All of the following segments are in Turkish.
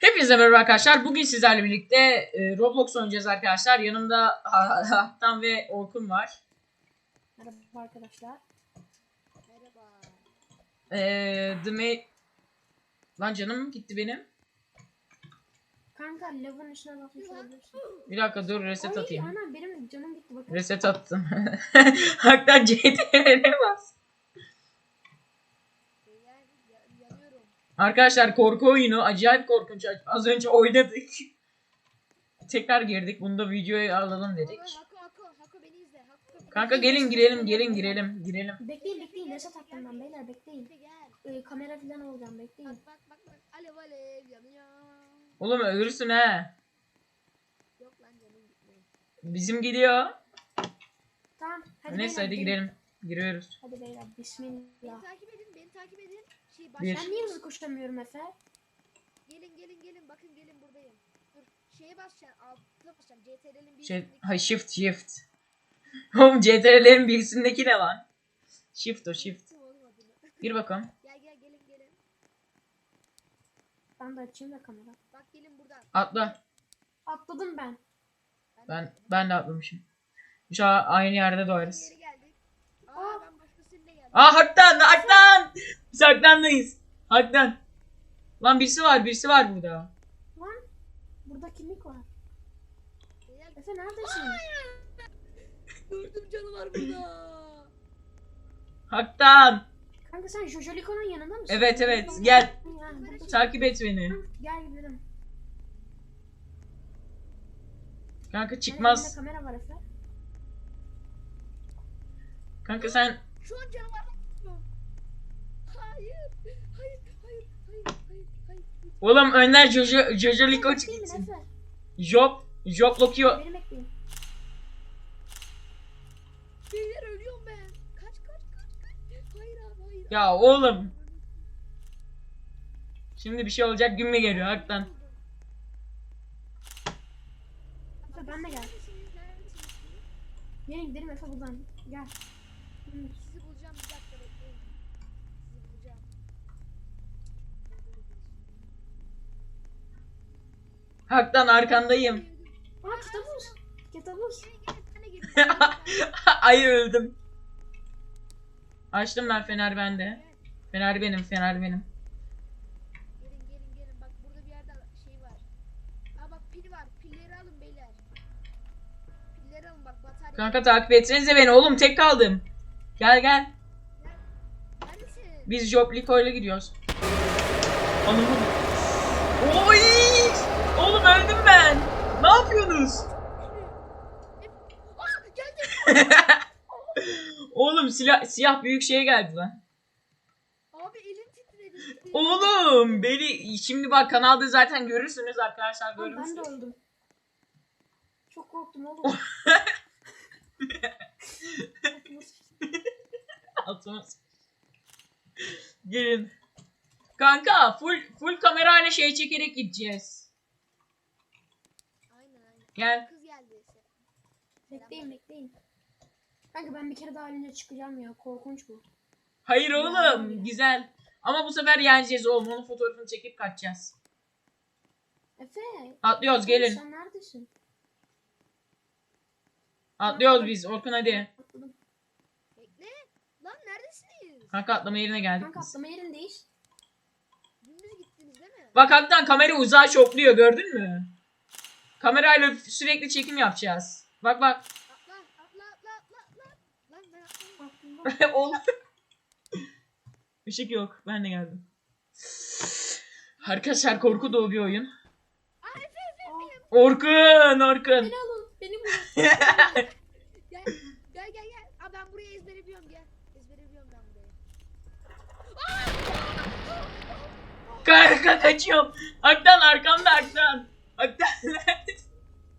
Hepinize merhaba arkadaşlar. Bugün sizlerle birlikte e, Roblox oynayacağız arkadaşlar. Yanımda Haktan ve Orkun var. Merhaba arkadaşlar. Merhaba. E, The Ma- Lan canım gitti benim. Kanka lavın içine bakmış olabilirsin. Bir dakika dur reset Ay, atayım. Ana benim canım gitti bakın. Reset attım. Haktan CTRL'e bas. Beyler ya- yanıyorum. Arkadaşlar korku oyunu acayip korkunç. Az önce oynadık. Tekrar girdik. Bunu da videoya alalım dedik. Beni izle. Kanka gelin girelim gelin girelim girelim. Bekleyin bekleyin reset attım ben beyler bekleyin. Ee, kamera falan olacağım bekleyin. Bak bak bak. Alev alev yanıyor. Oğlum ölürsün he. Yok lan canım gitmiyor. Bizim gidiyor. Tamam hadi Neyse hadi gelin. Giriyoruz. Hadi beyler Beni bismillah. takip edin beni takip edin. Şey baş... Bir. Ben niye hızlı koşamıyorum Efe? Gelin gelin gelin bakın gelin buradayım. Dur şeye basacaksın altına basacaksın. CTRL'in bir Şey, hay shift shift. Oğlum CTRL'lerin birisindeki ne lan? Shift o shift. Gir bakalım. Gel gel gelin gelin. Ben de açayım da kamera. Bak gelin buradan. Atla. Atladım ben. Ben ben de atlamışım. Şu an aynı yerde doğarız. Yere geldik. Aa Aa. ben başkasıyla geldim. Aa Haktan Haktan. Biz Haktan'dayız. Haktan. Lan birisi var birisi var burada. Lan burada kimlik var. Efe neredesin? gördüm canavar burada. Haktan. Kanka sen Jojoliko'nun yanında mısın? Evet evet gel. Takip et beni. Gel gidelim. Kanka çıkmaz. elimde kamera var Efe. Kanka sen Şu an canavardan tutuyor. Hayır. Hayır. Hayır. Hayır. Hayır. Hayır. Oğlum Önder Jojo Jojo Liko. Efe. Job Job Lokio. Beni bekleyin. Beyler ölüyorum ben. Kaç kaç kaç kaç. Hayır abi hayır. Ya oğlum. Şimdi bir şey olacak gün mü geliyor Haktan. Ben de gel. Gelin gidelim Efe buradan. Gel. Sizi bulacağım bir dakika bekleyin. Sizi bulacağım. Haktan arkandayım. Aa de gelin. Ay öldüm. Açtım ben fener bende. Fener benim, fener benim. Gelin gelin gelin bak burada bir yerde şey var. Aa bak pil var. Pilleri alın beyler. Pilleri alın bak batarya. Kanka takip etsenize beni oğlum tek kaldım. Gel gel. Biz Job Liko ile gidiyoruz. Anamın. Oy! Oğlum öldüm ben. Ne yapıyorsunuz? Aa geldi. Oğlum silah, siyah büyük şeye geldi lan. Abi elim titredi. Oğlum beni şimdi bak kanalda zaten görürsünüz arkadaşlar Lan ben de görürsünüz. öldüm. Çok korktum oğlum. Altımız. Gelin. Kanka full full kamerayla şey çekerek gideceğiz. Aynen aynen. Gel. Kız geldi. bekleyin bekleyin. Kanka ben bir kere daha önce çıkacağım ya. Korkunç bu. Hayır Ya. oğlum güzel. Ama bu sefer yeneceğiz oğlum. Onun fotoğrafını çekip kaçacağız. Efe. Atlıyoruz gelin. Sen neredesin? Atlıyoruz biz. Orkun hadi. Atladım. Bekle. Lan neredesiniz? Kanka atlama yerine geldik Kanka biz. atlama yerindeyiz. Dümdüz gittiniz değil mi? Bak hakikaten kamera uzağa şokluyor gördün mü? Kamerayla sürekli çekim yapacağız. Bak bak. Atla atla atla atla atla. Lan ben atladım. Atladım. oğlum. Işık yok. Ben de geldim. Arkadaşlar korku dolu bir oyun. Orkun, Orkun. beni alın. Beni bulun. Gel. Gel gel gel. Aa ben burayı ezbere biliyorum gel. Ezbere biliyorum ben burayı. Kanka kaçıyorum. Haktan arkamda. Haktan neredesin?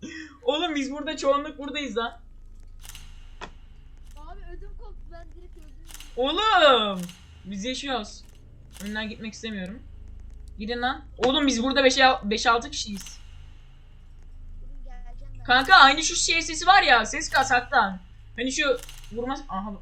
Oğlum biz burada çoğunluk buradayız lan. Abi ödüm koptu ben direkt öldüm. Oğlum. Biz yaşıyoruz. Önden gitmek istemiyorum. Gidin lan. Oğlum biz burada 5-6 kişiyiz. Geleceğim ben. Kanka aynı şu şey sesi var ya. Ses kas Haktan. Hani şu vurmaz. Aha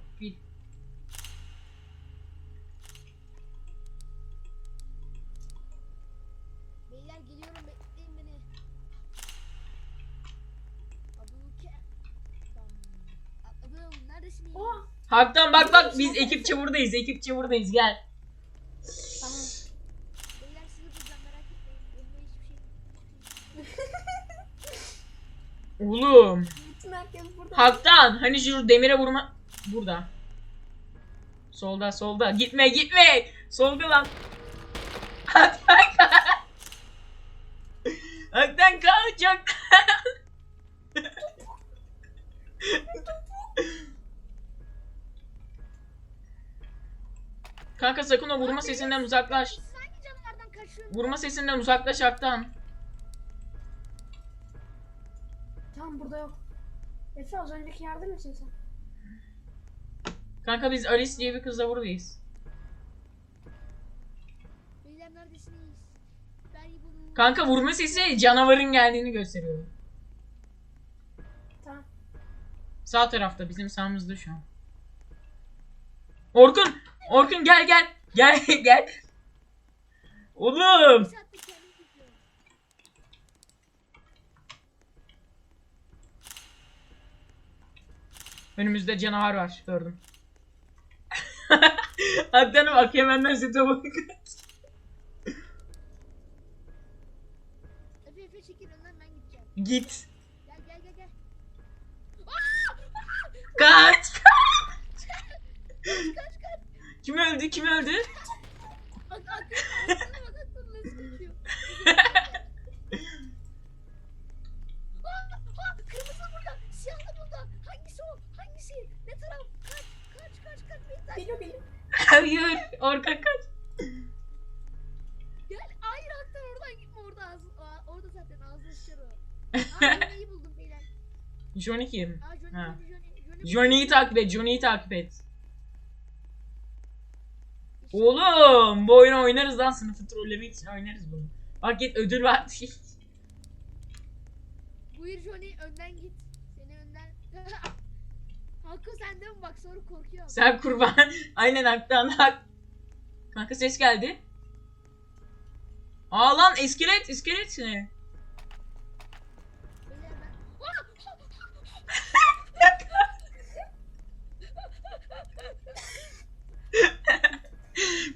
Haktan bak bak biz ekipçe buradayız. Ekipçe buradayız gel. Tamam. Beyler sizi bulacağım merak etmeyin. Önüme hiçbir şey. Oğlum. Bütün herkes burada. Haktan hani şu demire vurma. Burada. Solda solda. Gitme gitme. Solda lan. Haktan kaç. Haktan. Kanka sakın o vurma sesinden uzaklaş. Vurma sesinden uzaklaş Haktan. Tamam burada yok. Efe az önceki yerde misin sen? Kanka biz Alice diye bir kızla buradayız. Beyler neredesiniz? Ben bunu... Kanka vurma sesi canavarın geldiğini gösteriyor. Tamam. Sağ tarafta bizim sağımızda şu an. Orkun! Orkun gel gel. Gel gel. Oğlum. Önümüzde canavar var gördüm. Bak hemen sete bak. Git. Gel gel gel gel. Kaç. Kaç kaç. Kim öldü? Kim öldü? Bak aklına bak aklına nasıl kaçıyor. Aa, aa, kırmızı burada, siyah da burada. Hangisi o? Hangisi? Ne taraf? Kaç, kaç, kaç, kaç. Beni takip Geliyor geliyor. Hayır. Orka kaç. Gel. Hayır hatta oradan gitme. Orada ağzı, aa, orada zaten ağzı sıçar o. Aa, Johnny'yi buldum beyler. Johnny kim? Aa Johnny, Ha. Johnny, Johnny. Johnny Johnny'yi takip et. Johnny'yi takip et. Oğlum bu oyunu oynarız lan sınıfı trollemek için oynarız bunu. Bak git ödül var. Buyur Johnny önden git. Seni önden. Hakkı sende mi bak sonra korkuyorum. Sen kurban. Aynen haktan hak. Kanka ses geldi. Aa lan iskelet iskelet ne? Beyler ben.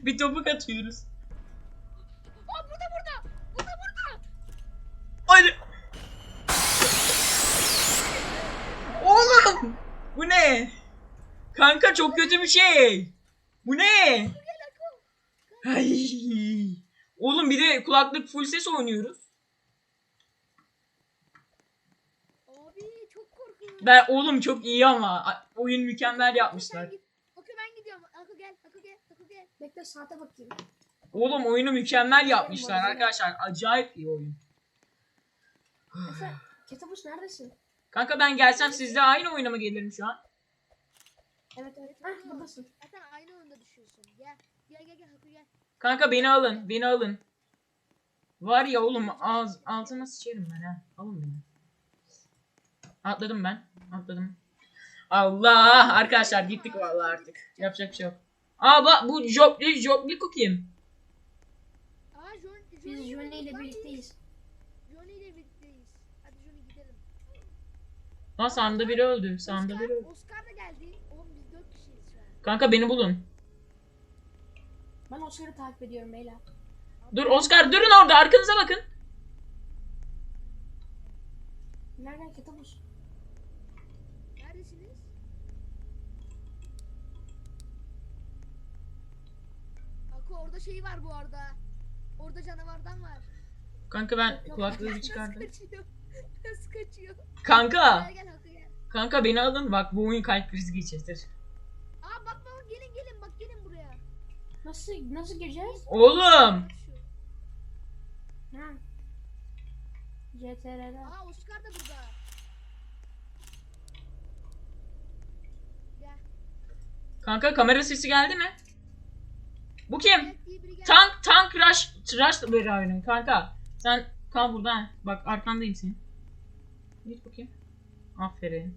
Bir topuk atıyoruz. Aa burada burada. Burada burada. Hadi. Oğlum. Bu ne? Kanka çok kötü bir şey. Bu ne? Ay. Oğlum bir de kulaklık full ses oynuyoruz. Abi çok korkuyorum. Ben oğlum çok iyi ama oyun mükemmel yapmışlar. sen git. Hakkı ben gidiyorum. Hakkı gel. Hakkı gel. Hakkı gel. Bekle saate bakayım. Oğlum oyunu mükemmel yapmışlar arkadaşlar. Acayip iyi oyun. Efe, Ketapus neredesin? Kanka ben gelsem sizle aynı oyuna mı gelirim şu an? Evet evet. Hah buradasın. Zaten aynı oyunda düşüyorsun. Gel. Gel gel gel Hakkı gel. Kanka beni alın, beni alın. Var ya oğlum ağız, altına sıçarım ben ha. Alın beni. Atladım ben. Atladım. Allah arkadaşlar gittik vallahi artık. Yapacak bir şey yok. Aa bak bu Jobli Jobli kim? Aa John, Biz Johnny Johnny ile Lan birlikteyiz. Johnny ile birlikteyiz. Hadi Johnny gidelim. Lan sağımda biri öldü. Oscar, biri öldü. Oscar da geldi. Oğlum biz dört kişiyiz şu an. Kanka beni bulun. Ben Oscar'ı takip ediyorum beyler. Dur Oscar durun orada arkanıza bakın. Nereden Ketapus? Hakkı orada şey var bu arada. Orada canavardan var. Kanka ben kulaklığı bir çıkardım. Nasıl kaçıyor? Nasıl kaçıyor? Kanka. Gel gel Hakkı gel. Kanka beni alın bak bu oyun kalp krizi geçirtir. Aa bak bak gelin gelin bak gelin buraya. Nasıl nasıl gireceğiz? Oğlum. Ha. CTRL. Aa Oscar da burada. Gel. Kanka kamera sesi geldi mi? Bu kim? Tank tank rush rush da böyle oyunun kanka. Sen kal burada. Bak arkandayım senin. Git bakayım. Aferin.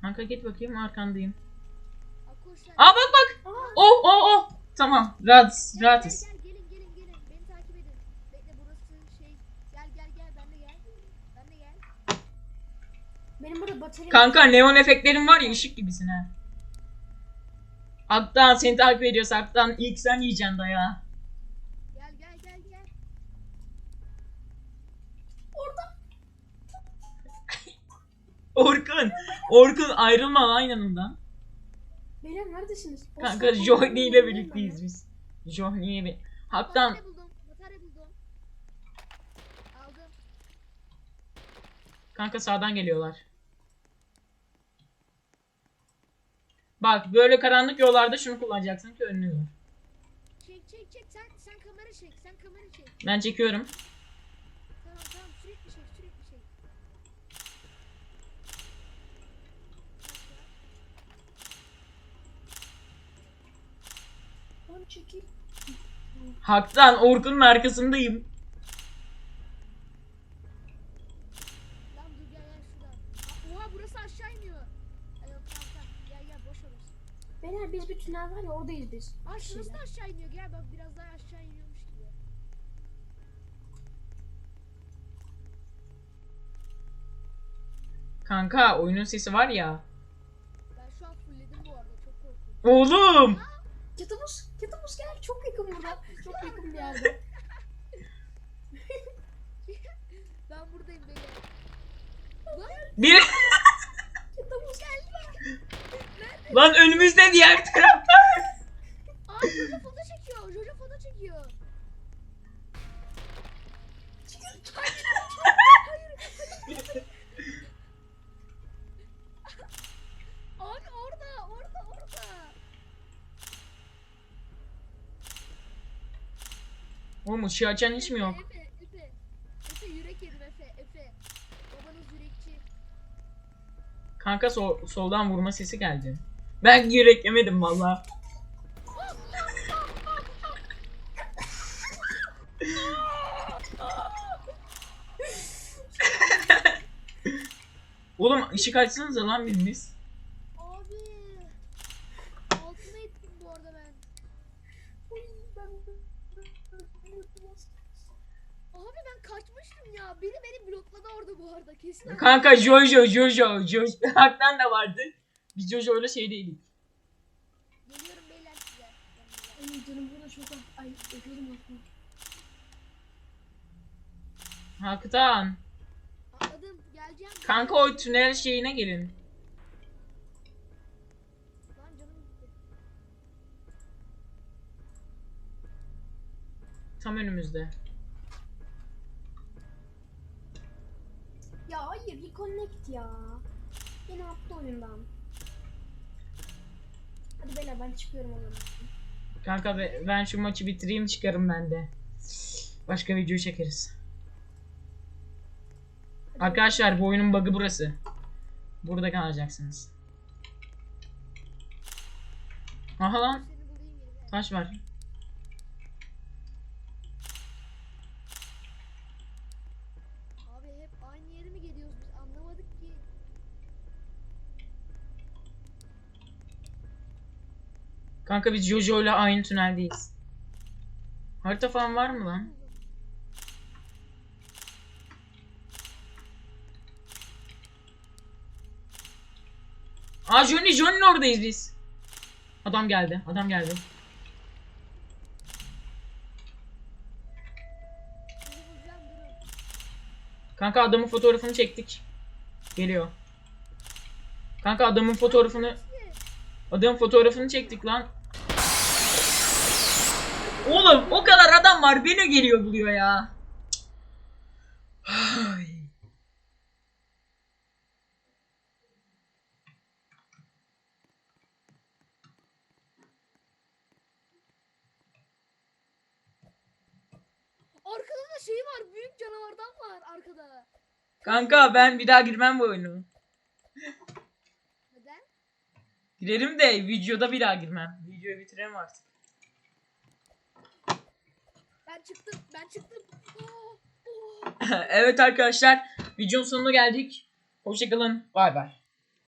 Kanka git bakayım arkandayım. Aa bak bak. Oh oh oh. Tamam. Rahat rahatız. Benim burada batarya... Kanka neon efektlerin var ya ışık gibisin ha. Hatta seni takip ediyorsa hatta ilk sen yiyeceksin daya. Gel gel gel gel. Orada. Orkun. Orkun ayrılma lan yanımdan. Beyler neredesiniz? Kanka Johnny ile birlikteyiz biz. Johnny ile bir... Hatta Batarya buldum. Batarya buldum. Aldım. kanka sağdan geliyorlar. Bak böyle karanlık yollarda şunu kullanacaksın ki önünü gör. Çek çek çek. Sen sen kamera çek. Sen kamera çek. Ben çekiyorum. Tamam tamam. Sürekli çek. Sürekli çek. Lan çekil. Haktan Orkun'un arkasındayım. Lan dur gel gel şuradan. Aa, Oha burası aşağı iniyor. Ay, yok tamam tamam. Gel gel boş orası. Beyler biz bir tünel var ya oradayız biz. Aa şurası da aşağı iniyor. Gel bak biraz daha aşağı iniyormuş gibi. Kanka oyunun sesi var ya. Ben şu an fullledim bu arada. Çok korkuyorum. Oğlum. Ketubus. Ketubus gel. Çok yakın burada. Çok yakın bir yerde. Ben buradayım beyler. Lan Bir... Lan önümüzde diğer tarafta. Aa Jojo foto çekiyor. Jojo foto çekiyor. Abi orada, orada, orada. Oğlum ışığı açan hiç mi yok? Efe, Efe. Efe yürek yedim Efe, Efe. Babanız yürekçi. Kanka sol, soldan vurma sesi geldi. Ben yürek yemedim valla. Oğlum ışık açsanıza lan biriniz. Abi. Altına ettim bu arada ben. Abi ben kaçmıştım ya. Biri beni blokladı orada bu arada. Kesin. Kanka Jojo Jojo Jojo Hak'tan da vardı. Biz Jojo'yla şey değildik. Geliyorum beyler size. Ay canım burada çok... Ay öpüyorum aslında. Hak'tan. Atladım. Geleceğim. Kanka o tünel şeyine gelin. Lan canım gitti. Tam önümüzde. Ya hayır reconnect ya. Beni attı oyundan. Hadi beyler ben çıkıyorum o zaman. Kanka be- ben şu maçı bitireyim çıkarım ben de. Başka video çekeriz. Arkadaşlar bu oyunun bug'ı burası. Burada kalacaksınız. Aha lan taş var. Abi hep aynı yere mi geliyoruz biz anlamadık ki. Kanka biz Jojo ile aynı tüneldeyiz. Harita falan var mı lan? Aa Johnny Johnny'nin oradayız biz. Adam geldi. Adam geldi. Kanka adamın fotoğrafını çektik. Geliyor. Kanka adamın fotoğrafını adamın fotoğrafını çektik lan. Oğlum o kadar adam var beni geliyor buluyor ya. Ay. Arkada da şey var. Büyük canavardan var arkada. Kanka ben bir daha girmem bu oyunu. Neden? Girerim de videoda bir daha girmem. Videoyu bitiremem artık. Ben çıktım. Ben çıktım. Evet arkadaşlar videonun sonuna geldik. Hoşçakalın. Bay bay.